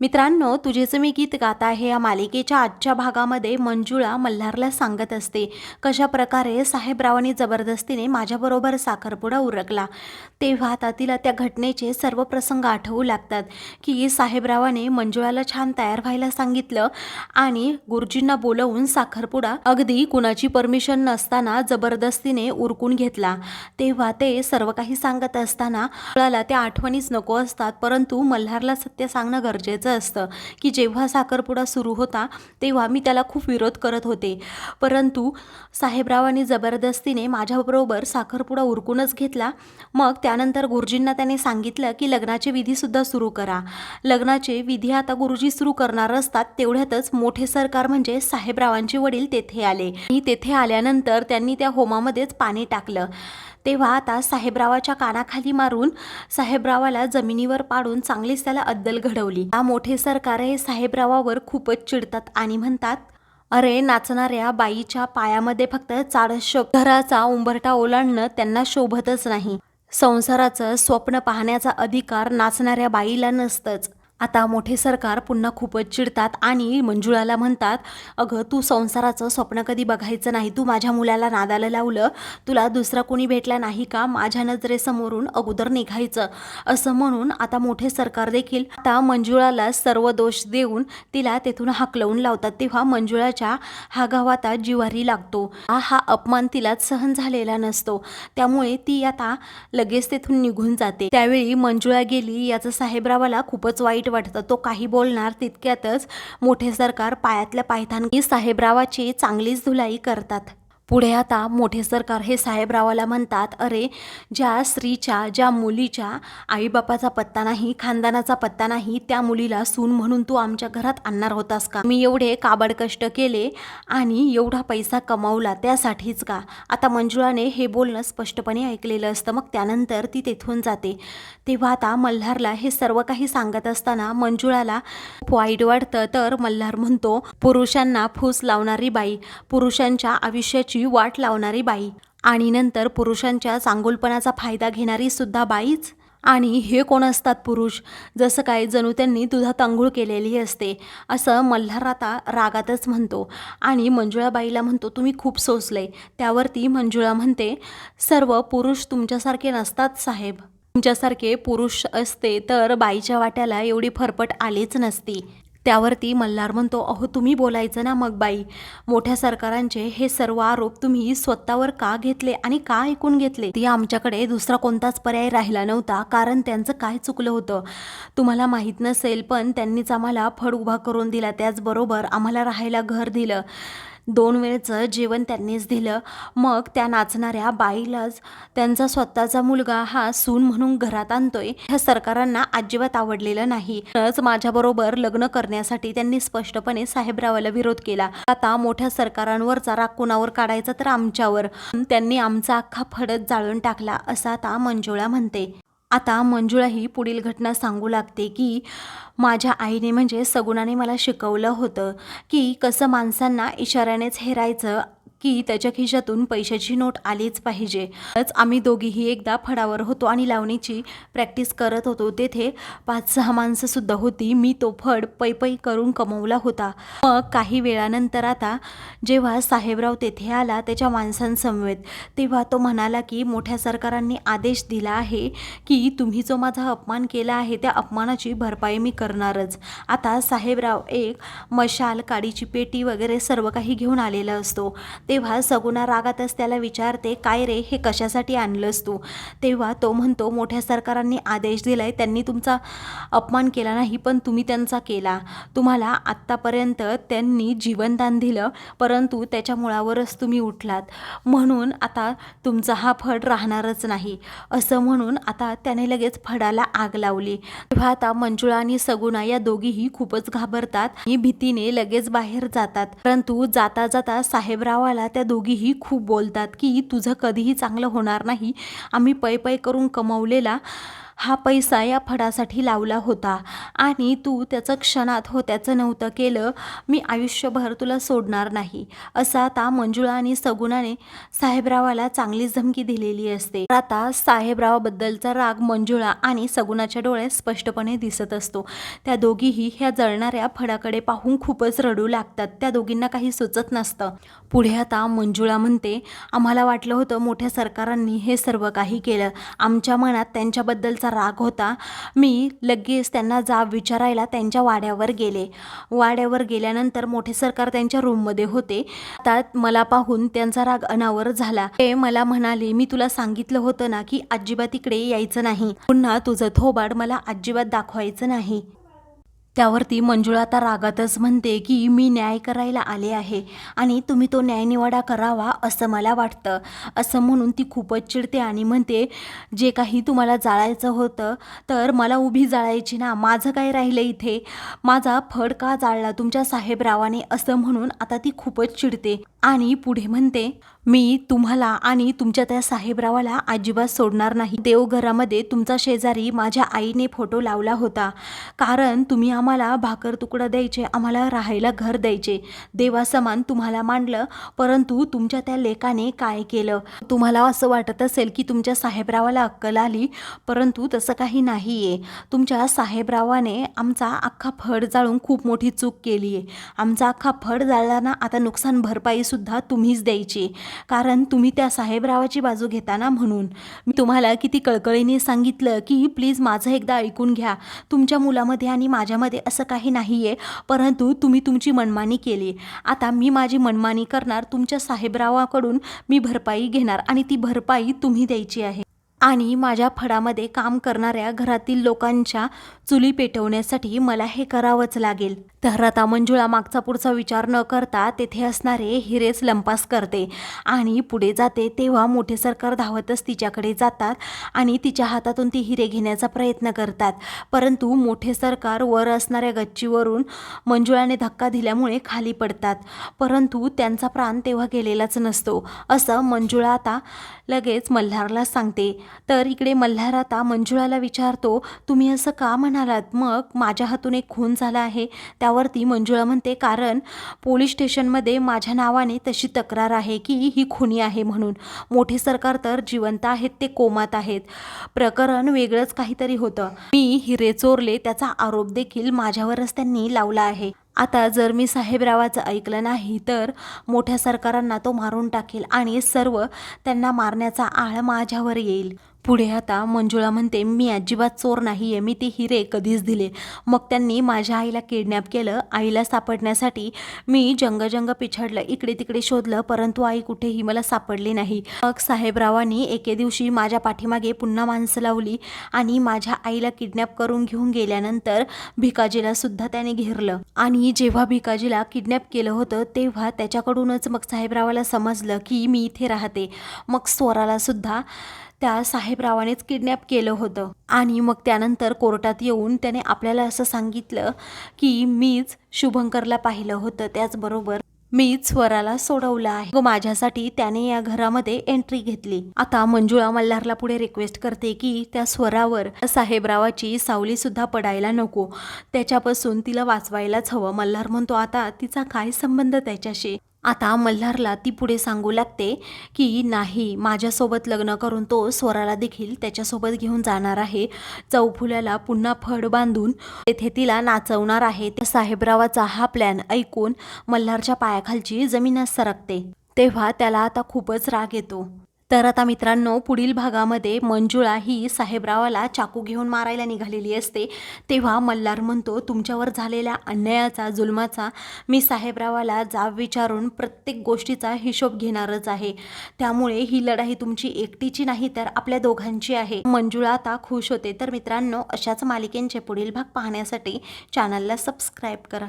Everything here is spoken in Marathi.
मित्रांनो तुझेचं मी गीत गात आहे या मालिकेच्या आजच्या भागामध्ये मंजुळा मल्हारला सांगत असते कशा प्रकारे साहेबरावांनी जबरदस्तीने माझ्याबरोबर साखरपुडा उरकला. तेव्हा आता तिला त्या घटनेचे सर्व प्रसंग आठवू लागतात की साहेबरावाने मंजुळाला छान तयार व्हायला सांगितलं आणि गुरुजींना बोलवून साखरपुडा अगदी कुणाची परमिशन नसताना जबरदस्तीने उरकून घेतला. तेव्हा ते सर्व काही सांगत असताना मुळाला त्या आठवणीच नको असतात परंतु मल्हारला सत्य सांगणं गरजेचं असतं की जेव्हा साखरपुडा सुरू होता तेव्हा मी त्याला खूप विरोध करत होते. परंतु साहेबरावांनी जबरदस्तीने माझ्याबरोबर साखरपुडा उरकूनच घेतला. मग त्यानंतर गुरुजींना त्याने सांगितलं की लग्नाचे विधीसुद्धा सुरू करा. लग्नाचे विधी आता गुरुजी सुरू करणार असतात तेवढ्यातच मोठे सरकार म्हणजे साहेबरावांचे वडील तेथे आले. आणि तेथे आल्यानंतर त्यांनी त्या होमामध्येच पाणी टाकलं. तेव्हा आता साहेबरावाच्या कानाखाली मारून साहेबरावाला जमिनीवर पाडून चांगलीच त्याला अद्दल घडवली. त्यामुळे मोठे सरकार हे साहेबरावावर खूपच चिडतात आणि म्हणतात अरे नाचणाऱ्या बाईच्या पायामध्ये फक्त चाळस घराचा उंबरठा ओलांडणं त्यांना शोभतच नाही. संसाराचं स्वप्न पाहण्याचा अधिकार नाचणाऱ्या बाईला नसतंच. आता मोठे सरकार पुन्हा खूपच चिडतात आणि मंजुळाला म्हणतात अगं तू संसाराचं स्वप्न कधी बघायचं नाही. तू माझ्या मुलाला नादाला लावलं. तुला दुसरा कोणी भेटला नाही का? माझ्या नजरेसमोरून अगोदर निघायचं. असं म्हणून आता मोठे सरकार देखील आता मंजुळाला सर्व दोष देऊन तिला तेथून हाकलवून लावतात. तेव्हा मंजुळाच्या हा गावात जिवारी लागतो. हा हा अपमान तिला सहन झालेला नसतो. त्यामुळे ती आता लगेच तेथून निघून जाते. त्यावेळी मंजुळा गेली. याचं साहेबरावाला खूपच वाईट वाटतं. तो काही बोलणार तितक्यातच मोठे सरकार पायातल्या पायथानकी साहेबरावाची चांगलीच धुलाई करतात. पुढे आता मोठे सरकार हे साहेबरावाला म्हणतात अरे ज्या स्त्रीच्या ज्या मुलीच्या आईबापाचा पत्ता नाही खानदानाचा पत्ता नाही त्या मुलीला सून म्हणून तू आमच्या घरात आणणार होतास का? मी एवढे काबड कष्ट केले आणि एवढा पैसा कमावला त्यासाठीच का? आता मंजुळाने हे बोलणं स्पष्टपणे ऐकलेलं असतं. मग त्यानंतर ती तेथून जाते. तेव्हा आता मल्हारला हे सर्व काही सांगत असताना मंजुळाला खूप वाईट वाटतं. तर मल्हार म्हणतो पुरुषांना फूस लावणारी बाई पुरुषांच्या आयुष्याची वाट लावणारी बाई. आणि नंतर पुरुषांच्या चांगुलपणाचा फायदा घेणारी सुद्धा बाईच. आणि हे कोण असतात पुरुष? जसं काय जणू त्यांनी दुधात आंघोळ केलेली असते असं मल्हार आता रागातच म्हणतो. आणि मंजुळाबाईला म्हणतो तुम्ही खूप सोसले. त्यावरती मंजुळा म्हणते सर्व पुरुष तुमच्यासारखे नसतात साहेब. तुमच्यासारखे पुरुष असते तर बाईच्या वाट्याला एवढी फरफट आलीच नसती. त्यावरती मल्हार म्हणतो अहो तुम्ही बोलायचं ना मग बाई. मोठ्या सरकारांचे हे सर्व आरोप तुम्ही स्वतःवर का घेतले आणि का ऐकून घेतले? ती आमच्याकडे दुसरा कोणताच पर्याय राहिला नव्हता कारण त्यांचं काय चुकलं होतं? तुम्हाला माहीत नसेल पण त्यांनीच आम्हाला फड उभा करून दिला. त्याचबरोबर आम्हाला राहायला घर दिलं. दोन वेळचं जेवण त्यांनीच दिलं. मग त्या नाचणाऱ्या बाईलाच त्यांचा स्वतःचा मुलगा हा सून म्हणून घरात आणतोय. ह्या सरकारांना अजिबात आवडलेलं नाही. माझ्याबरोबर लग्न करण्यासाठी त्यांनी स्पष्टपणे साहेबरावाला विरोध केला. आता मोठ्या सरकारांवरचा राग कुणावर काढायचा तर आमच्यावर. त्यांनी आमचा अख्खा फडत जाळून टाकला असं आता मंजुळा म्हणते. आता मंजुळा ही पुढील घटना सांगू लागते की माझ्या आईने म्हणजे सगुणाने मला शिकवलं होतं की कसं माणसांना इशाऱ्यानेच हेरायचं की त्याच्या खिशातून पैशाची नोट आलीच पाहिजे. तरच आम्ही दोघीही एकदा फडावर होतो आणि लावणीची प्रॅक्टिस करत होतो. तेथे पाच सहा माणसंसुद्धा होती. मी तो फड पै पै करून कमवला होता. मग काही वेळानंतर आता जेव्हा साहेबराव तेथे आला त्याच्या माणसांसमवेत तेव्हा तो म्हणाला की मोठ्या सरकारांनी आदेश दिला आहे की तुम्ही जो माझा अपमान केला आहे त्या अपमानाची भरपाई मी करणारच. आता साहेबराव एक मशाल काडीची पेटी वगैरे सर्व काही घेऊन आलेला असतो. ते तेव्हा सगुणा रागातच त्याला विचारते काय रे हे कशासाठी आणलंस तू? तेव्हा तो म्हणतो मोठ्या सरकारांनी आदेश दिलाय त्यांनी तुमचा अपमान केला नाही पण तुम्ही त्यांचा केला. तुम्हाला आत्तापर्यंत त्यांनी जीवनदान दिलं परंतु त्याच्या मुळावरच तुम्ही उठलात. म्हणून आता तुमचा हा फड राहणारच नाही. असं म्हणून आता त्याने लगेच फडाला आग लावली. तेव्हा आता मंजुळा आणि सगुणा या दोघीही खूपच घाबरतात आणि भीतीने लगेच बाहेर जातात. परंतु जाता जाता साहेबरावाला त्या दोघीही खूप बोलतात की तुझं कधीही चांगलं होणार नाही. आम्ही पै पै करून कमवलेला. हा पैसा या फडासाठी लावला होता. आणि तू त्याचं क्षणात होत्याचं नव्हतं केलं मी आयुष्यभर तुला सोडणार नाही. असं आता मंजुळा आणि सगुणाने साहेबरावाला चांगली धमकी दिलेली असते. आता साहेबरावाबद्दलचा राग मंजुळा आणि सगुणाच्या डोळ्यात स्पष्टपणे दिसत असतो. त्या दोघीही ह्या जळणाऱ्या फडाकडे पाहून खूपच रडू लागतात. त्या दोघींना काही सुचत नसतं. पुढे आता मंजुळा म्हणते आम्हाला वाटलं होतं मोठ्या सरकारांनी हे सर्व काही केलं. आमच्या मनात त्यांच्याबद्दलचा राग होता. मी लगेच त्यांना जाब विचारायला त्यांच्या वाड्यावर गेले. वाड्यावर गेल्यानंतर मोठे सरकार त्यांच्या रूममध्ये होते. त्यात मला पाहून त्यांचा राग अनावर झाला. ते मला म्हणाले मी तुला सांगितलं होतं ना की अजिबात इकडे यायचं नाही. पुन्हा तुझं थोबाड मला अजिबात दाखवायचं नाही. त्यावरती मंजुळा आता रागातच म्हणते की मी न्याय करायला आले आहे आणि तुम्ही तो न्यायनिवाडा करावा असं मला वाटतं. असं म्हणून ती खूपच चिडते आणि म्हणते जे काही तुम्हाला जाळायचं होतं तर मला उभी जाळायची ना. माझं काय राहिलं इथे? माझा फड का जाळला तुमच्या साहेबरावाने असं म्हणून आता ती खूपच चिडते आणि पुढे म्हणते मी तुम्हाला आणि तुमच्या त्या साहेबरावाला अजिबात सोडणार नाही. देवघरामध्ये तुमचा शेजारी माझ्या आईने फोटो लावला होता. कारण तुम्ही आम्हाला भाकर तुकडं द्यायचे आम्हाला राहायला घर द्यायचे. देवासमान तुम्हाला मांडलं परंतु तुमच्या त्या लेकाने काय केलं? तुम्हाला असं वाटत असेल की तुमच्या साहेबरावाला अक्कल आली परंतु तसं काही नाही आहे तुमच्या साहेबरावाने आमचा अख्खा फड जाळून खूप मोठी चूक केली आहे आमचा अख्खा फड जाळताना आता नुकसान भरपाईसुद्धा तुम्हीच द्यायची. कारण तुम्ही त्या साहेबरावाची बाजू घेताना म्हणून. मी तुम्हाला किती कळकळीने सांगितलं की प्लीज माझं एकदा ऐकून घ्या. तुमच्या मुलामध्ये आणि माझ्यामध्ये असं काही नाही आहे परंतु तुम्ही तुमची मनमानी केली. आता मी माझी मनमानी करणार तुमच्या साहेबरावाकडून मी भरपाई घेणार आणि ती भरपाई तुम्ही द्यायची आहे. आणि माझ्या फडामध्ये काम करणाऱ्या घरातील लोकांच्या चुली पेटवण्यासाठी मला हे करावंच लागेल. तर आता मंजुळा मागचा पुढचा विचार न करता तेथे असणारे हिरेच लंपास करते आणि पुढे जाते तेव्हा मोठे सरकार धावतच तिच्याकडे जातात आणि तिच्या हातातून ती हिरे घेण्याचा प्रयत्न करतात. परंतु मोठे सरकार वर असणाऱ्या गच्चीवरून मंजुळाने धक्का दिल्यामुळे खाली पडतात. परंतु त्यांचा प्राण तेव्हा गेलेलाच नसतो. असं मंजुळा आता लगेच मल्हारला सांगते. तर इकडे मल्हार आता मंजुळाला विचारतो तुम्ही असं का म्हणालात? मग माझ्या हातून एक खून झाला आहे. त्यावरती मंजुळा म्हणते कारण पोलीस स्टेशनमध्ये माझ्या नावाने तशी तक्रार आहे की ही खुनी आहे म्हणून. मोठे सरकार तर जिवंत आहेत ते कोमात आहेत. प्रकरण वेगळंच काहीतरी होतं. मी हिरे चोरले त्याचा आरोप देखील माझ्यावरच त्यांनी लावला आहे. आता जर मी साहेबरावाचं ऐकलं नाही तर मोठ्या सरकारांना तो मारून टाकेल आणि सर्व त्यांना मारण्याचा आळ माझ्यावर येईल. पुढे आता मंजुळा म्हणते मी अजिबात चोर नाही आहे मी ते हिरे कधीच दिले. मग त्यांनी माझ्या आईला किडनॅप केलं. आईला सापडण्यासाठी मी जंगजंग पिछाडलं इकडे तिकडे शोधलं परंतु आई कुठेही मला सापडली नाही. मग साहेबरावांनी एके दिवशी माझ्या पाठीमागे पुन्हा माणसं लावली आणि माझ्या आईला किडनॅप करून घेऊन गेल्यानंतर भिकाजीला सुद्धा त्याने घेरलं. आणि जेव्हा भिकाजीला किडनॅप केलं होतं तेव्हा त्याच्याकडूनच मग साहेबरावाला समजलं की मी इथे राहते. मग स्वराला सुद्धा त्या साहेबरावानेच किडनॅप केलं होतं. आणि मग त्यानंतर कोर्टात येऊन त्याने आपल्याला असं सांगितलं की मीच शुभंकरला पाहिलं होतं. त्याचबरोबर मीच स्वराला सोडवलं आहे. व माझ्यासाठी त्याने या घरामध्ये एंट्री घेतली. आता मंजुळा मल्हारला पुढे रिक्वेस्ट करते की त्या स्वरावर साहेबरावाची सावली सुद्धा पडायला नको. त्याच्यापासून तिला वाचवायलाच हवं. मल्हार म्हणतो आता तिचा काय संबंध त्याच्याशी? आता मल्हारला ती पुढे सांगू लागते की नाही माझ्यासोबत लग्न करून तो स्वराला देखील त्याच्यासोबत घेऊन जाणार आहे. चौफुल्याला पुन्हा फड बांधून तेथे तिला नाचवणार आहे. त्या साहेबरावाचा हा प्लॅन ऐकून मल्हारच्या पायाखालची जमीनच सरकते. तेव्हा त्याला आता खूपच राग येतो. तर आता मित्रांनो पुढील भागामध्ये मंजुळा ही साहेबरावाला चाकू घेऊन मारायला निघालेली असते. तेव्हा मल्हार म्हणतो तुमच्यावर झालेल्या अन्यायाचा जुलमाचा मी साहेबरावाला जाब विचारून प्रत्येक गोष्टीचा हिशोब घेणारच आहे. त्यामुळे ही लढाई तुमची एकटीची नाही तर आपल्या दोघांची आहे. मंजुळा आता खुश होते. तर मित्रांनो अशाच मालिकेंचे पुढील भाग पाहण्यासाठी चॅनलला सबस्क्राईब करा.